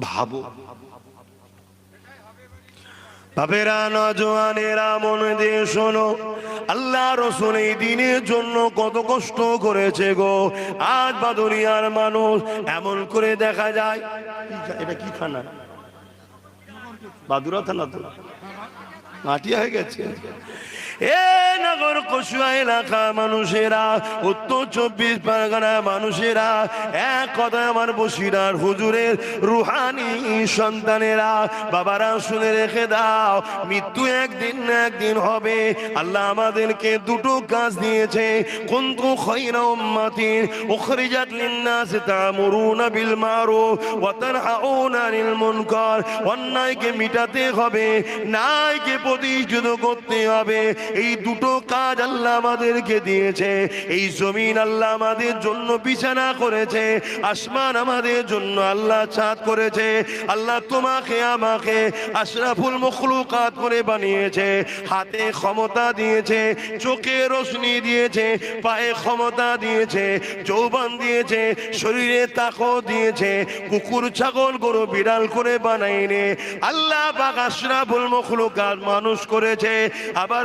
ভাবো। বাপেরা, নজওয়ানেরা মন দিয়ে শোনো। আল্লাহ রসুল এই দিনের জন্য কত কষ্ট করেছে গো। আজ বা দুনিয়ার মানুষ এমন করে দেখা যায়। এটা কি থানা বাদুরা থানা তো। মাটিয়া হয়ে গেছে। এ নগর কসুয়া এলাকা মানুষেরা, উত্তর চব্বিশ পরগনা মানুষেরা, এক কথা আমার বসিরার হুজুরের রুহানি সন্তানেরা, বাবারা শুনে রেখে দাও, মৃত্যু একদিন না একদিন হবে। আল্লাহ আমাদেরকে দুটো কাজ দিয়েছে। কুনতু খায়রা উম্মাতিন উখরিজাত লিন-নাস তা'মুরুনা বিল মারুফ ওয়া তানহাউনা আনিল মুনকার। অন্যায়কে মিটাতে হবে, ন্যায়কে প্রতিষ্ঠিত করতে হবে। এই দুটো কাজ আল্লাহ আমাদেরকে দিয়েছে। এই জমিন আল্লাহ আমাদের জন্য বিছানা করেছে। আসমান আমাদের জন্য আল্লাহ ছাদ করেছে। আল্লাহ তোমাকে, আমাকে আশরাফুল মখলুকাত করে বানিয়েছে। হাতে ক্ষমতা দিয়েছে, চোখে রোশনি দিয়েছে, পায়ে ক্ষমতা দিয়েছে চৌবান দিয়েছে, শরীরে তাকও দিয়েছে, কুকুর, ছাগল, গরু বিড়াল করে বানাইনে। আল্লাহ পাক আশরাফুল মখলুকাত মানুষ করেছে। আবার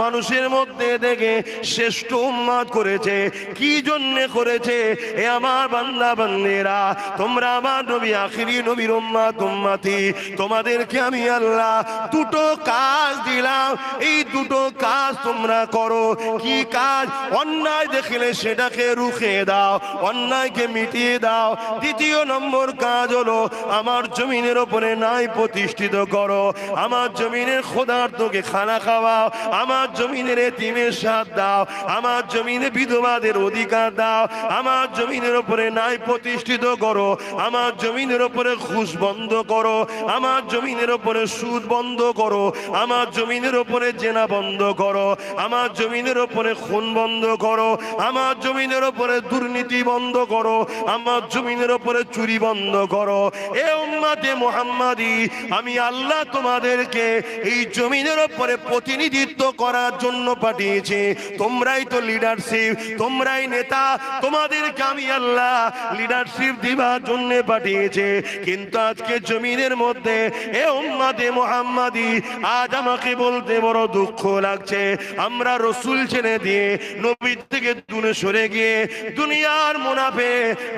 মানুষের মধ্যে দেখে শ্রেষ্ঠ উম্মাদ করেছে। কি জন্যে করেছে? এ আমার বান্দা বান্দেরা, তোমরা আমার নবী, আখিরি নবীর উম্মাদ উম্মাতি। তোমাদেরকে আমি আল্লাহ দুটো কাজ দিলাম। এই দুটো কাজ তোমরা করো। কি কাজ? অন্যায় দেখলে সেটাকে রুখে দাও, অন্যায়কে মিটিয়ে দাও। দ্বিতীয় নম্বর কাজ হলো, আমার জমিনের ওপরে নাই প্রতিষ্ঠিত করো। আমার জমিনের খোদার্থকে খানা খাওয়াও। আমার জমিনের এতিমের সাথ দাও, আমার জমিনে বিধবাদের অধিকার দাও, আমার জমিনের ওপরে নাই প্রতিষ্ঠিত করো, আমার জমিনের ওপরে ঘুষ বন্ধ করো, আমার জমিনের ওপরে সুদ বন্ধ করো, আমার জমিনের ওপরে জেনা বন্ধ করো, আমার জমিনের ওপরে খুন বন্ধ করো, আমার জমিনের ওপরে দুর্নীতি বন্ধ করো, আমার জমিনের ওপরে চুরি বন্ধ করো। এ উম্মাতে মোহাম্মদী, আমি আল্লাহ তোমাদেরকে এই জমিনের ওপরে প্রতিনিধিত্ব করার জন্য পাঠিয়েছি। তোমরাই তো লিডারশিপ তোমরাই নেতা, তোমাদেরকে আমি আল্লাহ লিডারশিপ দিবার জন্য পাঠিয়েছে। কিন্তু আজকে জমিনের মধ্যে, এ উম্মাতে মোহাম্মদী, আজ আমাকে বলতে বড় দুঃখ লাগছে। আমরা রসুল ছেড়ে দিয়ে নবী থেকে দূরে সরে গিয়ে দুনিয়ার মুনাফে,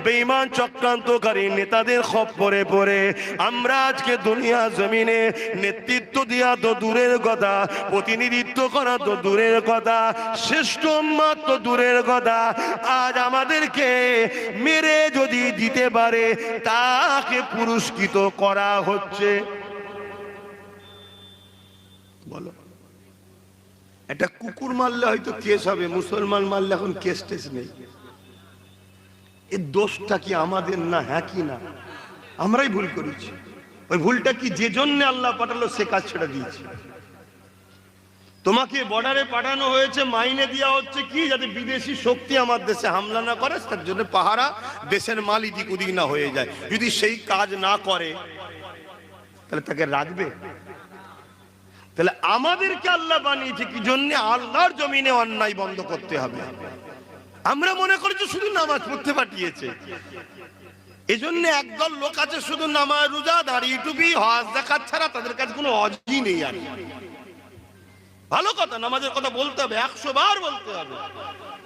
বেঈমান চক্রান্তকারী নেতাদের খপ্পরে পড়ে। আমরা আজকে দুনিয়া জমিনে নেতৃত্ব দেওয়া তো দূরের কথা, প্রতিনিধিত্ব করা তো দূরের কথা, শ্রেষ্ঠ উম্মাত তো দূরের কথা। আজ আমাদেরকে মেরে যদি দিতে পারে, তাকে পুরস্কৃত করা হচ্ছে। বলো। একটা কুকুর মারলে হয়তো কেস হবে, মুসলমান মারলে এখন কেস টেস নেই। এর দোষটা কি আমাদের না হ্যাঁ কি না? আমরাই ভুল করেছি। ওই ভুলটা কি যে জন্য আল্লাহ পাঠালো, সে কাজ ছেড়ে দিয়েছে। তোমাকে বর্ডারে পাঠানো হয়েছে, মাইনে দেওয়া হচ্ছে কি? যাতে বিদেশি শক্তি আমার দেশে হামলা না করে, তার জন্য পাহারা দেশের মাল ইদিক উদিক না হয়ে যায়। যদি সেই কাজ না করে, তাহলে তাকে রাখবে। তাহলে আমাদেরকে আল্লাহ বানিয়েছে, কি জন্য আল্লাহর জমিনে অন্যায় বন্ধ করতে হবে? আমরা মনে করি যে শুধু নামাজ পড়তে পাঠিয়েছে। এজন্য একদল লোক আছে, শুধু নামাজ রোজা দাঁড়িয়ে টুপি, হজ দেখার ছাড়া তাদের কাছে কোনো অজই নেই আর ভালো কথা, নামাজের কথা বলতে হবে, একশো বার বলতে হবে।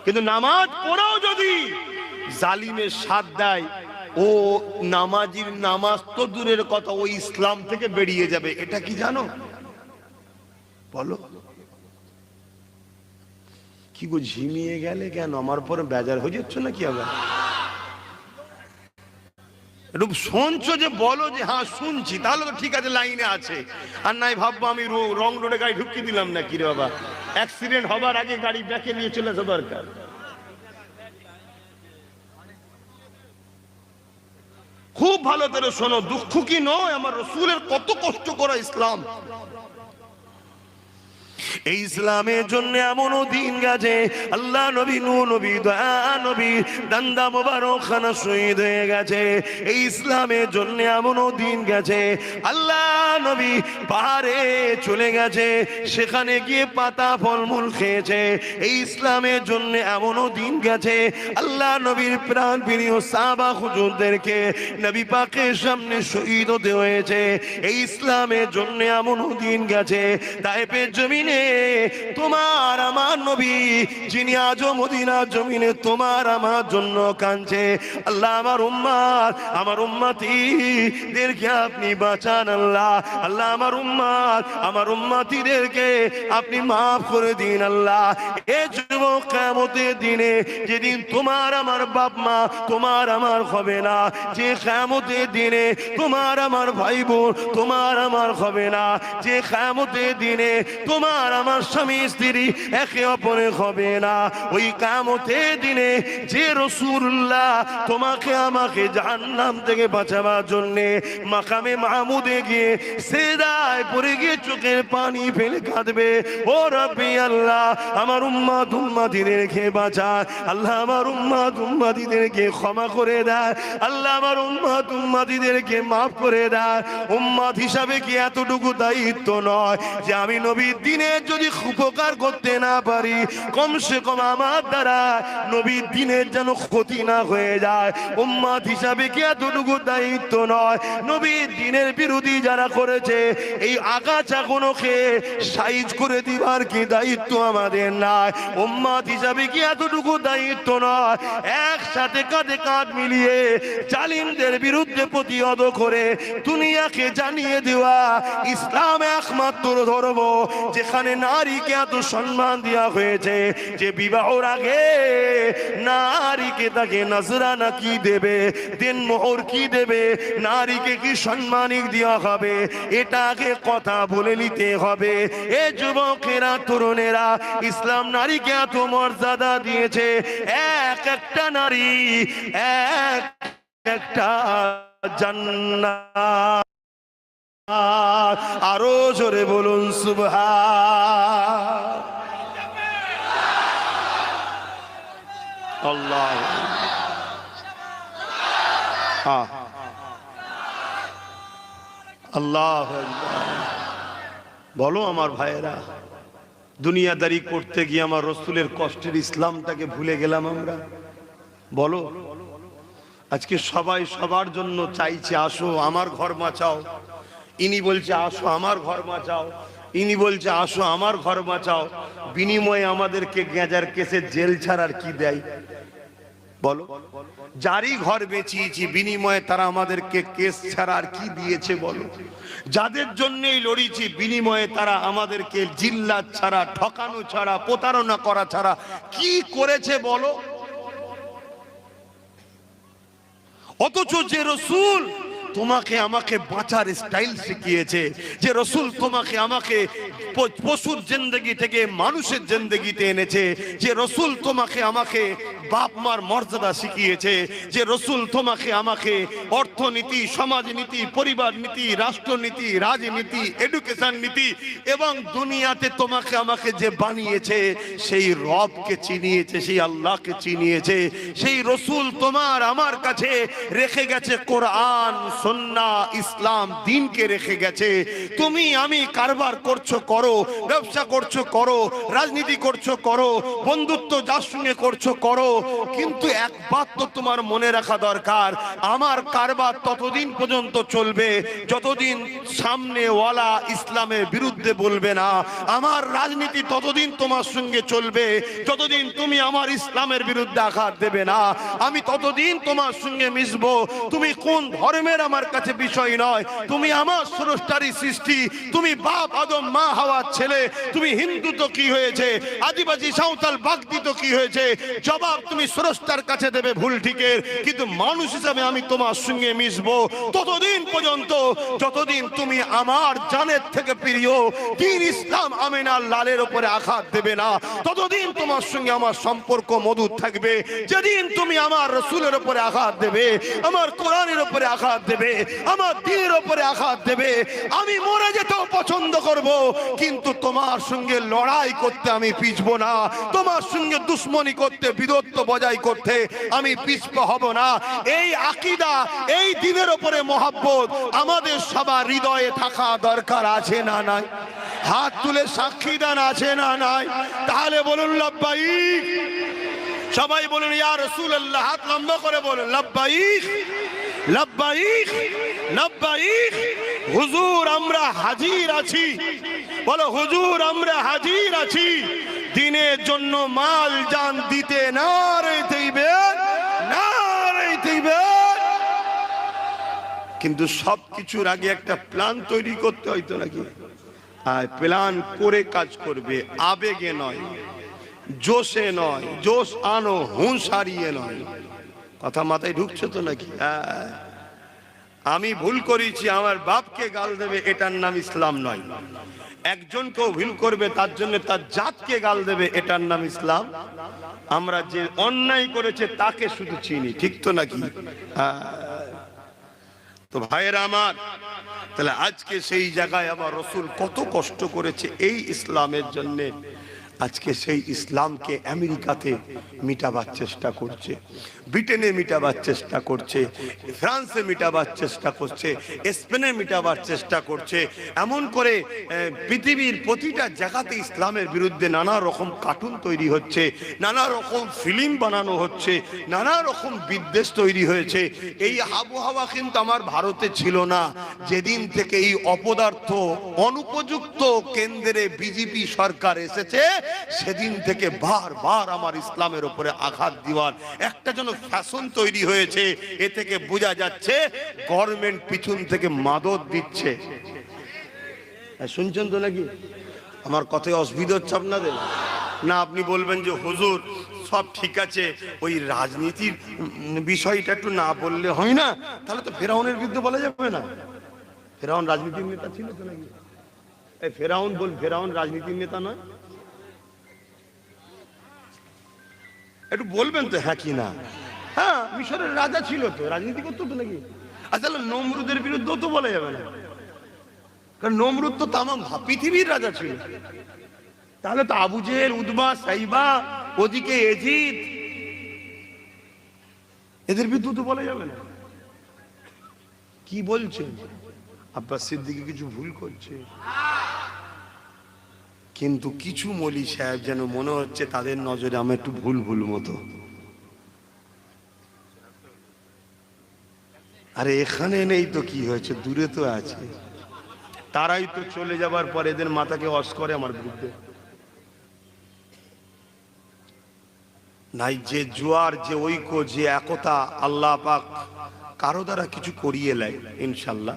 কিন্তু নামাজ পড়াও যদি জালিমের সাথ দেয়, ও নামাজির নামাজ তো দূরের কথা, ও ইসলাম থেকে বেরিয়ে যাবে, এটা কি জানো? বলো। কি গো, ঝিমিয়ে গেলে কেন? আমার পরে বেজার হয়ে যাচ্ছ না কি আবার? একটু শুনছো যে বলো যে হ্যাঁ শুনছি। তাহলে তো ঠিক আছে, লাইনে আছে। আর নাই, ভাববো আমি রো- রোডে গাড়ি ঢুকিয়ে দিলাম না কি বাবা। অ্যাক্সিডেন্ট হবার আগে গাড়ি ব্যাকে নিয়ে চলে আসা দরকার। খুব ভালো করে শোনো, দুঃখ কি নয়? আমার রসুলের কত কষ্ট করা ইসলাম। এই ইসলামের জন্য এমনও দিন গেছে। আল্লাহ নবী নু নবী, দয়া নবী, দান্দা মোবারক খানা শহীদ হয়ে গেছে। এই ইসলামের জন্য এমনও দিন গেছে। আল্লাহ নবী পাহাড়ে চলে গেছে, সেখানে গিয়ে পাতা ফলমূল খেয়েছে। এই ইসলামের জন্য এমনও দিন গেছে। আল্লাহ নবীর প্রাণ প্রিয় সাবা হুজুরদেরকে নবী পাকের সামনে শহীদ হতে হয়েছে। এই ইসলামের জন্য এমনও দিন গেছে। তাইপের জমিনে তোমার আমার নবী, যিনি আজও মদিনা জমিনে তোমার আমার জন্য কাঁদছে। আল্লাহ, আমার উম্মার আমার উম্মাতিদেরকে আপনি বাঁচান আল্লাহ। আল্লাহ, আমার উম্মার আমার উম্মাতিদেরকে আপনি মাফ করে দিন আল্লাহ। এ যুবক কেমতের দিনে যেদিন তোমার আমার বাপ মা, তোমার আমার হবে না। যে কেমতের দিনে তোমার আমার ভাই বোন, তোমার আমার হবে না। যে কেমতের দিনে তোমার আমার স্বামী স্ত্রী একে অপরে হবে না। ওই কামতে দিনে যে রসুল্লাহ তোমাকে আমাকে জাহান্নাম থেকে বাঁচাবার জন্যে মাকামে মাহমুদে গিয়ে সেদায় পড়ে গিয়ে চোখের পানি ফেলে কাঁদবে। ও রব্বি আল্লাহ, আমার উম্মা উম্মাদিদেরকে বাঁচায়। আল্লাহ আমার উম্মা উম্মাদিদেরকে ক্ষমা করে দেয়। আল্লাহ আমার উম্মা উম্মাদিদেরকে মাফ করে দেয়। উম্মাদ হিসাবে কি এতটুকু দায়িত্ব নয় যে আমি নবীর দিনে যদি উপকার করতে না পারি, কমসে কম আমার দ্বারা নবীর দিনের যেন ক্ষতি না হয়ে যায়। উম্মাদ হিসাবে কি এতটুকু দায়িত্ব নয়? নবীর দিনের বিরোধী যারা করেছে, এই আগাছা গুলোকে সাইজ করে দিবার কি দায়িত্ব আমাদের নাই? উম্মাদ হিসাবে কি এতটুকু দায়িত্ব নয়? একসাথে কাঁধে কাঁধ মিলিয়ে জালিমদের বিরুদ্ধে প্রতিহত করে দুনিয়াকে জানিয়ে দেওয়া ইসলাম একমাত্র ধর্ম, যেখানে নারীকে এত সম্মান দেওয়া হয়েছে যে বিবাহর আগে নারীকে তাকে নজরানা কি দেবে দিন মোহর কি দেবে, নারীকে কি সম্মানিক দেওয়া হবে, এটা আগে কথা বলে নিতে হবে। এ যুবকেরা, তরুণেরা, ইসলাম নারীকে এত মর্যাদা দিয়েছে, এক একটা নারী, এক একটা জান্নাত। আরও জোরে বলুন সুবহা আল্লাহ। আল্লাহ। বলো আমার ভাইয়েরা, দুনিয়াদারি করতে গিয়ে আমার রসুলের কষ্টের ইসলামটাকে ভুলে গেলাম আমরা। বলো। আজকে সবাই সবার জন্য চাইছে, আসো, আমার ঘর বাঁচাও। ইনি বলছে, আসো আমার ঘর বাঁচাও। ইনি বলছে, আসো আমার ঘর বাঁচাও। বিনিময়ে আমাদেরকে গেঁজার কেসে জেল ছাড়ার কি দেয়? বলো। যারই ঘর বেঁচিয়েছি, বিনিময়ে তারা আমাদেরকে কেস ছাড়া আর কি দিয়েছে বলো। যাদের জন্যই লড়িছি, বিনিময়ে তারা আমাদেরকে জিল্লা ছাড়া, ঠকানো ছাড়া, প্রতারণা করা ছাড়া কি করেছে বলো? অথচ যে রসুল তোমাকে আমাকে বাঁচার স্টাইল শিখিয়েছে। যে রসুল তোমাকে আমাকে পশুর জিন্দগি থেকে মানুষের জিন্দগিতে এনেছে। যে রসুল তোমাকে আমাকে বাপ মার মর্যাদা শিখিয়েছে। যে রসুল তোমাকে আমাকে অর্থনীতি, সমাজনীতি, পরিবার নীতি, রাষ্ট্রনীতি, রাজনীতি এডুকেশন নীতি এবং দুনিয়াতে তোমাকে আমাকে যে বানিয়েছে, সেই রবকে চিনিয়েছে, সেই আল্লাহকে চিনিয়েছে। সেই রসুল তোমার আমার কাছে রেখে গেছে কোরআন সন্না ইসলাম দিনকে রেখে গেছে। তুমি, আমি কারবার করছ, করো, ব্যবসা করছ, করো, রাজনীতি করছ, করো, বন্ধুত্ব যার সঙ্গে করছ, করো। কিন্তু একবার তো তোমার মনে রাখা দরকার। আমার কারবার ততদিন পর্যন্ত চলবে, যতদিন সামনে ওয়ালা ইসলামের বিরুদ্ধে বলবে না। আমার রাজনীতি ততদিন তোমার সঙ্গে চলবে, যতদিন তুমি আমার ইসলামের বিরুদ্ধে আঘাত দেবে না। আমি ততদিন তোমার সঙ্গে মিশবো। তুমি কোন ধর্মের আমার কাছে বিষয় নয়। তুমি আমার স্রষ্টারই সৃষ্টি। তুমি বাপ, আদম, মা হওয়ার ছেলে। তুমি হিন্দু তো কি হয়েছে? আদিবাসী, সাঁওতাল, বাগদি তো কি হয়েছে? জবাব তুমি স্রষ্টার কাছে দেবে ভুল ঠিকের। কিন্তু মানুষ হিসাবে আমি তোমার সঙ্গে মিশবো ততদিন পর্যন্ত। যতদিন তুমি আমার জানের থেকে প্রিয়, দিন ইসলাম আমিনার লালের উপরে আঘাত দেবে না। ততদিন তোমার সঙ্গে আমার সম্পর্ক মধুর থাকবে। যেদিন তুমি আমার রসুলের উপরে আঘাত দেবে, আমার কোরআনের উপরে আঘাত দেবে দেবে, আমার দিনের ওপরে আঘাত দেবে, আমি মরে যেতেও পছন্দ করব, কিন্তু তোমার সঙ্গে লড়াই করতে আমি পিছবো না, তোমার সঙ্গে দুশ্মনী করতে বিদত্ব বজায় করতে আমি পিছপ হব না। এই আকিদা, এই দিনের ওপরে মহাব্বত, আমাদের সবার হৃদয়ে থাকা দরকার আছে না নাই? হাত তুলে সাক্ষী দান আছে না নাই? তাহলে বলুন লাব্বাইক সবাই বলুন, ইয়া রাসূলুল্লাহ, হাত লম্বা করে বলুন লাব্বাইক লাব্বাইক লাব্বাইক হুজুর আমরা হাজির আছি। বলো, হুজুর আমরা হাজির আছি। দিনের জন্য মাল জান দিতে না রে দিবে না রে দিবে কিন্তু সব কিছুর আগে একটা প্ল্যান তৈরি করতে হয়তো নাকি? আর প্ল্যান করে কাজ করবে, আবেগে নয়, জোশে নয়, জোশ আনো, হুঁশ হারিয়ে নয়। কথা মাথায় ঢুকছে তো নাকি? হ্যাঁ। আমি ভুল করেছি, আমার বাপকে গাল দেবে, এটার নাম ইসলাম নয়। একজনকেও ভুল করবে, তার জন্য তার জাতকে গাল দেবে, এটার নাম ইসলাম। আমরা যে অন্যায় করেছে, তাকে শুধু চিনি, ঠিক তো নাকি? হ্যাঁ। তো ভাইয়ের আমার, তাহলে আজকে সেই জায়গায় আবার রসুল কত কষ্ট করেছে এই ইসলামের জন্য। আজকে সেই ইসলামকে আমেরিকাতে মিটাবার চেষ্টা করছে, ব্রিটেনে মিটাবার চেষ্টা করছে, ফ্রান্সে মিটাবার চেষ্টা করছে, স্পেনে মিটাবার চেষ্টা করছে। এমন করে পৃথিবীর প্রতিটা জায়গাতে ইসলামের বিরুদ্ধে নানা রকম কার্টুন তৈরি হচ্ছে, নানা রকম ফিল্ম বানানো হচ্ছে, নানা রকম বিদ্বেষ তৈরি হয়েছে। এই আবহাওয়া কিন্তু আমার ভারতে ছিল না। যেদিন থেকে এই অপদার্থ, অনুপযুক্ত কেন্দ্রে বিজেপি সরকার এসেছে সেদিন থেকে বারবার আমার ইসলামের উপরে আঘাত দিওয়ার একটা যেন ফ্যাশন তৈরি হয়েছে এ থেকে বোঝা যাচ্ছে গভর্নমেন্ট পিছন থেকে মাদত দিচ্ছে। হ্যাঁ, শুনছেন তো নাকি? আমার কথায় অসুবিধা হচ্ছে আপনাদের? না আপনি বলবেন যে হুজুর সব ঠিক আছে। ওই রাজনীতির বিষয়টা একটু না বললে হয় না তাহলে তো ফেরাউনের বিরুদ্ধে বলা যাবে না। ফেরাউন রাজনীতির নেতা ছিল তো নাকি? ফেরাউন বল ফেরাউন রাজনীতির নেতা নয়? একটু বলবেন তো হ্যাঁ কি না হ্যাঁ মিশরের রাজা ছিল তো, রাজনীতি করতো তো নাকি? আসলে নমরুদের বিরুদ্ধেও তো বলা যাবে না। কারণ নমরুদ তো তামাম পৃথিবীর রাজা ছিল। তাহলে তো আবু জেহেল, উদ্বা, সাইবা, ওদিকে এজিদ, এদের বিরুদ্ধে তো বলা যাবে না। কি বলছে আব্বাস সিদ্দিকি কিছু ভুল করছে। কিন্তু কিছু মলি সাহেব যেন মনে হচ্ছে তাদের নজরে আমি একটু ভুল ভুল মতো। আরে এখানে নেই তো কি হয়েছে? দূরে তো আছে। তারাই তো চলে যাবার পর এদের মাথাকে অস করে আমার বিরুদ্ধে। নাই যে জোয়ার, যে ঐক্য, যে একতা আল্লাহ পাক কারও দ্বারা কিছু করিয়ে নেয়, ইনশাল্লাহ।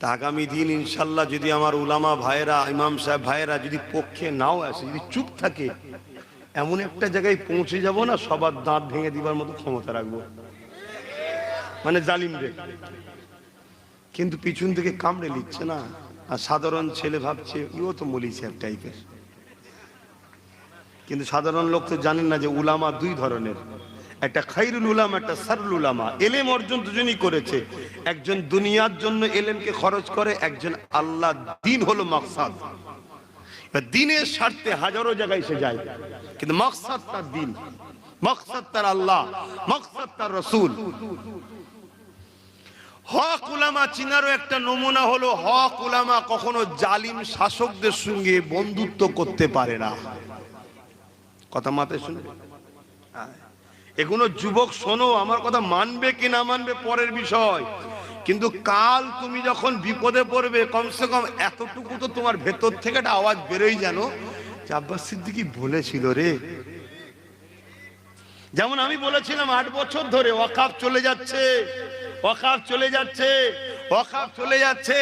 তা আগামী দিন ইনশাল্লাহ যদি আমার উলামা ভাইয়েরা, ইমাম সাহেব ভাইয়েরা যদি পক্ষে নাও আসে, যদি চুপ থাকে, এমন একটা জায়গায় পৌঁছে যাব না, সবার দাঁত ভেঙে দিবার মতো ক্ষমতা রাখব। মানে জালিমদের। কিন্তু পিছন থেকে কামড়ে নিচ্ছে না। আর সাধারণ ছেলে ভাবছে, ইও তো মলি সাহেব টাইপের। কিন্তু সাধারণ লোক তো জানেন না যে উলামা দুই ধরনের। একটা খাইরুল উলামা, একটা সারুল উলামা। এলেম অর্জন দুজনই করেছে। একজন দুনিয়ার জন্য এলেমকে খরচ করে, একজন আল্লাহ দিন হলো মাকসাদ। দিনের স্বার্থে হাজারো জায়গায় সে যায়। কিন্তু মাকসাদ তার দিন, মাকসাদ তার আল্লাহ, মাকসাদ তার রসুল। হক উলামা চিনারও একটা নমুনা হলো, হক উলামা কখনো জালিম শাসকদের সঙ্গে বন্ধুত্ব করতে পারে না। কথা মাথায় হ্যাঁ। এগুলো যুবক, শোনো, আমার কথা মানবে কি না মানবে পরের বিষয়। কিন্তু কাল তুমি যখন বিপদে পড়বে, কমসে কম এতটুকু তো তোমার ভেতর থেকে একটা আওয়াজ বেরোই জানো যে আব্বাস সিদ্দিকি বলেছিল রে। যেমন আমি বলেছিলাম আট বছর ধরে, ওয়াকাফ চলে যাচ্ছে, ওয়াকাফ চলে যাচ্ছে, ওয়াকাফ চলে যাচ্ছে।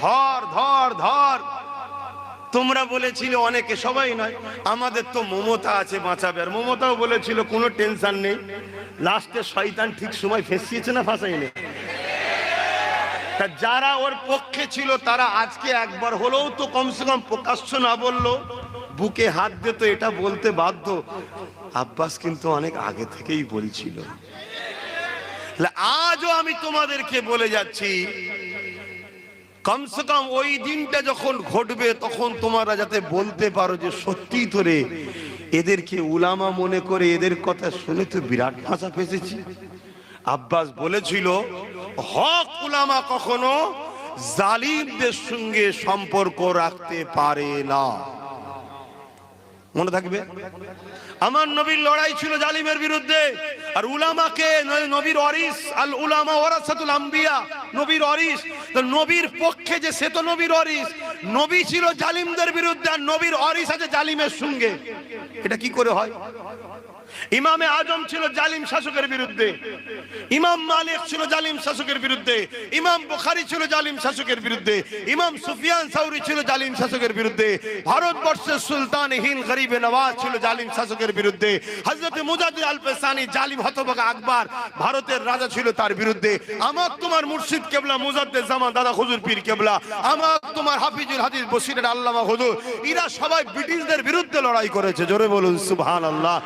ধর ধর ধর। তোমরা বলেছিলে অনেকে, সবাই নয়, আমাদের তো মমতা আছে বাঁচাবে। আর মমতাও বলেছিল, কোনো টেনশন নেই। লাস্টে শয়তান ঠিক সময় ফেসিয়েছে না ফাঁসাইনি তা যারা ওর পক্ষে ছিল, তারা আজকে একবার হলেও তো কমসে কম প্রকাশ্য না বলল। বুকে হাত দিত এটা বলতে বাধ্য। আব্বাস কিন্তু অনেক আগে থেকেই বলছিল। আজও আমি তোমাদেরকে বলে যাচ্ছি কমসে কম ওই দিনটা যখন ঘটবে, তখন তোমরা যাতে বলতে পারো যে সত্যি ধরে এদেরকে উলামা মনে করে এদের কথা শুনে তো বিরাট ভাষা ফেসেছি। আব্বাস বলেছিল, হক উলামা কখনো জালিমদের সঙ্গে সম্পর্ক রাখতে পারে না। মনে থাকবে? আমার নবীর লড়াই ছিল জালিমের বিরুদ্ধে। আর উলামাকে নবীর অরিস আল উলামা ওরাসাতুল আম্বিয়া, নবীর অরিস তো নবীর পক্ষে যে সে তো নবীর অরিস নবী ছিল জালিমদের বিরুদ্ধে আর নবীর অরিস আছে জালিমের সঙ্গে। এটা কি করে হয়? ইমামে আজম ছিল জালিম শাসকের বিরুদ্ধে। ইমাম মালিক ছিল জালিম শাসকের বিরুদ্ধে। ইমাম বুখারী ছিল জালিম শাসকের বিরুদ্ধে। ইমাম সুফিয়ান সাউরি ছিল জালিম শাসকের বিরুদ্ধে। ভারতবর্ষের সুলতান হিন্দ গরিবে নওয়াজ ছিল জালিম শাসকের বিরুদ্ধে। হযরত মুজাদ্দিদ আল পেসানি জালিম হতভাগা আকবর ভারতের রাজা ছিল তার বিরুদ্ধে। আমার তোমার মুর্শিদ কেবলা, মুজাদ্দিদ জামান দাদা হুজুর পীর কেবলা আমার তোমার হাফিজুল হাদিস বসিরের আল্লামা হুজুর। এরা সবাই ব্রিটিশদের বিরুদ্ধে লড়াই করেছে। জোরে বলুন, সুবহানাল্লাহ।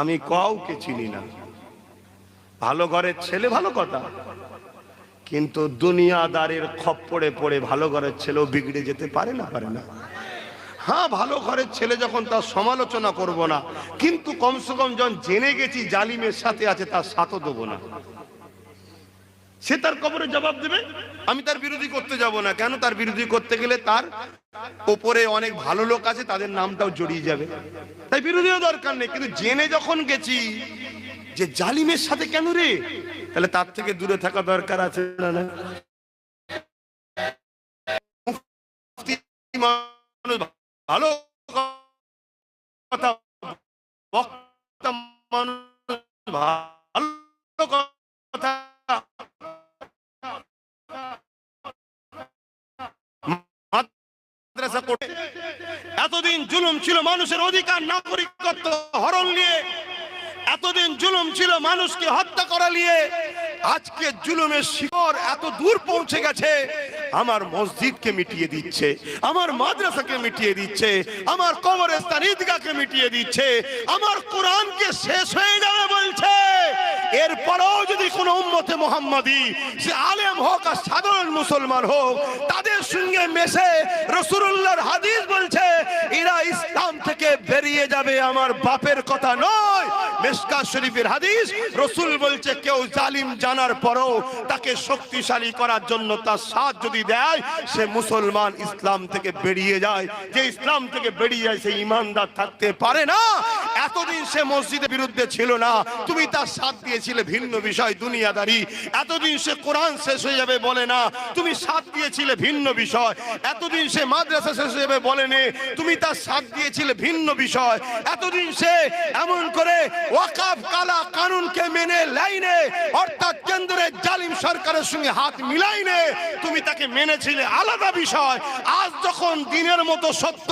আমি কাউকে চিনি না। ভালো ঘরের ছেলে ভালো কথা। কিন্তু দুনিয়াদারের খপ্পড়ে পড়ে ভালো ঘরের ছেলেও বিগড়ে যেতে পারে না? পারে না। হ্যাঁ ভালো ঘরের ছেলে যখন তার সমালোচনা করব না, কিন্তু কমসে কম যখন জেনে গেছি জালিমের সাথে আছে, তার সাথও দেবো না। সে তার কবরে জবাব দেবে। আমি তার বিরোধী করতে যাব না। কেন তার বিরোধী করতে গেলে তার ওপরে অনেক ভালো লোক আছে, তাদের নামটাও জড়িয়ে যাবে। তাই বিরোধীও দরকার নেই। কিন্তু জেনে যখন গেছি যে জালিমের সাথে কেন রে? তাহলে তার থেকে দূরে থাকা দরকার আছে না ভালো মানুষের নাগরিকত্ব হরণ নিয়ে এতদিন জুলুম ছিল, মানুষকে হত্যা করা নিয়ে আজকে জুলুমের শিকড় এত দূর পৌঁছে গেছে, আমার মসজিদকে মিটিয়ে দিচ্ছে, আমার মাদ্রাসাকে মিটিয়ে দিচ্ছে, আমার কবরস্থান ঈদগাহকে মিটিয়ে দিচ্ছে, আমার কোরআনকে শেষ হয়ে যাবে বলছে। এরপরেও যদি কোনো উম্মতে মোহাম্মদী, সে আলেম হোক আর সাধারণ মুসলমান হোক, তাদের সঙ্গে মেশে রসুল্লাহর হাদিস বলছে, এরা ইসলাম থেকে বেরিয়ে যাবে আমার বাপের কথা নয়। মেসকা শরীফের হাদিস, রসুল বলছে, কেউ জালিম জানার পরও তাকে শক্তিশালী করার জন্য তার সাথ যদি দেয়, সে মুসলমান ইসলাম থেকে বেরিয়ে যায়। যে ইসলাম থেকে বেরিয়ে যায়, সে ইমানদার থাকতে পারে না। এতদিন সে মসজিদের বিরুদ্ধে ছিল না। তুমি তার সাথ দিয়েছিলে ভিন্ন বিষয়, দুনিয়াদারি। এতদিন সে কোরআন শেষ হয়ে যাবে বলে না। তুমি সাথ দিয়েছিলে ভিন্ন বিষয়। এতদিন সে মাদ্রাসা শেষ হয়ে যাবে বলেনি তুমি তার সাথ দিয়েছিলে ভিন্ন বিষয়। এতদিন সে এমন করে ওয়াকাফ, কালা, কানুনকে মেনে লাইনে, অর্থাৎ কেন্দ্রের জালিম সরকারের সঙ্গে হাত মিলাইনে তুমি তাকে মেনেছিলে আলাদা বিষয়। আজ যখন দিনের মতো সত্য,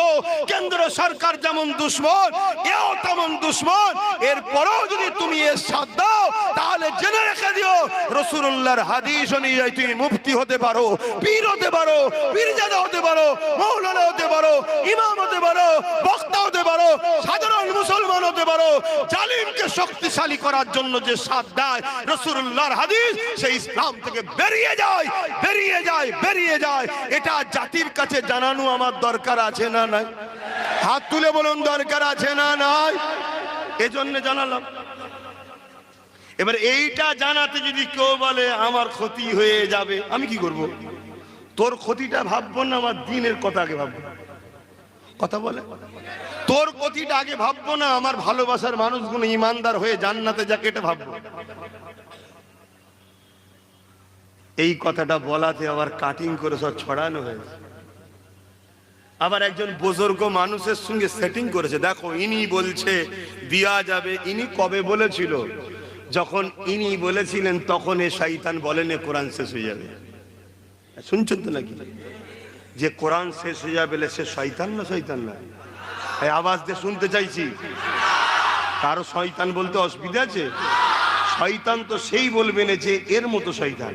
কেন্দ্র সরকার যেমন দুশ্মন, এও তেমন দুশ্মন। এরপরেও যদি তুমি এর সাথ দাও, তাহলে জেনে রেখে দিও রসুল্লাহর হাদিস অনুযায়ী তুমি মুফতি হতে পারো, পীর হতে পারো, পীরজাদা হতে পারো, মৌলানা হতে পারো, ইমাম হতে পারো, বক্তা হতে পারো, সাধারণ মুসলমান হতে পারো। জালিমকে শক্তিশালী করার জন্য যে সাথ দেয় রসুল্লাহর হাদিস, সেই ইসলাম থেকে বেরিয়ে যায় বেরিয়ে যায় বেরিয়ে যায়। এটা জাতির কাছে জানানো আমার দরকার আছে না নাই? হাত তুলে বলুন, দরকার আছে না নাই? এজন্য জানালাম। এবার এইটা জানাতে যদি কেউ বলে, আমার ক্ষতি হয়ে যাবে আমি কি করব? তোর ক্ষতিটা ভাববো না, আমার দিনের কথা আগে ভাববো। কথা বলে? তোর ক্ষতিটা আগে ভাববো না, আমার ভালোবাসার মানুষগুলো ইমানদার হয়ে জান্নাতে যাকে, এটা ভাববো। এই কথাটা বলাতে আবার কাটিং করে সব ছড়ানো হয়েছে। আবার একজন বুজুর্গ মানুষের সঙ্গে সেটিং করেছে। দেখো, ইনি বলছে, দিয়া যাবে। ইনি কবে বলেছিল? যখন ইনি বলেছিলেন, তখন এ শয়তান বলেন এ কোরআন শেষ হয়ে যাবে। শুনছেন তো নাকি? যে কোরআন শেষ হয়ে যাবে সে শয়তান না শয়তান না? আওয়াজ দিয়ে শুনতে চাইছি। কারও শয়তান বলতে অসুবিধা আছে? শয়তান তো সেই বলবে না যে, এর মতো শয়তান।